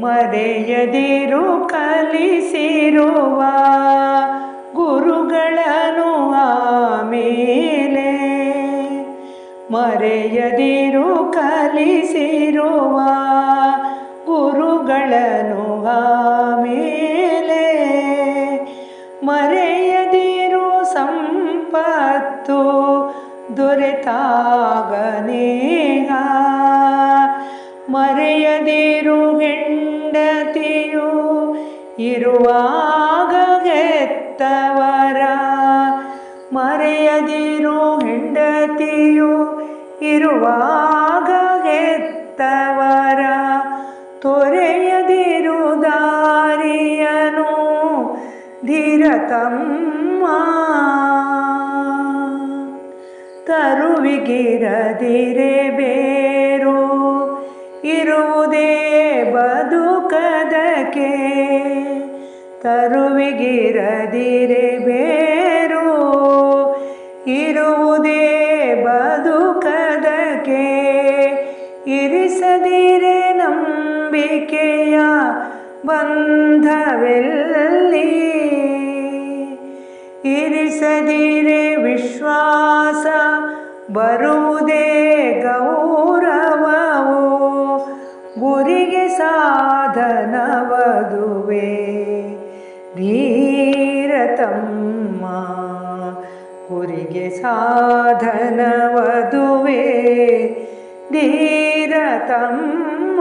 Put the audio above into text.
ಮರೆಯದಿರು ಕಲಿಸಿರುವ ಗುರುಗಳನ್ನು ಆಮೇಲೆ ಮರೆಯದಿರು ಕಲಿಸಿರುವ ಗುರುಗಳನ್ನು ಆಮೇಲೆ ಮರೆಯದಿರು ಸಂಪತ್ತು ದೊರೆತಾಗನೇಗ ಮರೆಯದಿರು ಹೆಂಡತಿಯು ಇರುವಾಗ ಹೆತ್ತವರ. ಮರೆಯದಿರು ಹೆಂಡತಿಯು ಇರುವಾಗ ಹೆತ್ತವರ. ತೊರೆಯದಿರು ದಾರಿಯನು ಧೀರತಮ್ಮ. ತರುವಿಗಿರದಿರೆ ಬೇರು ಇರುವುದೇ ಬದುಕದಕ್ಕೆ. ತರುವಿಗಿರದಿರೆ ಬೇರು ಇರುವುದೇ ಬದುಕದಕ್ಕೆ. ಇರಿಸದಿರೆ ನಂಬಿಕೆಯ ಬಂಧವೆಲ್ಲಿ? ಇರಿಸದಿರೆ ವಿಶ್ವಾಸ ಬರುವುದೇ ಗೌರವವು ವಧುವೆ ಧೀರತಮ್ಮ ಕುರಿಗೆ ಸಾಧನವದುವೆ. ಧೀರತಮ್ಮ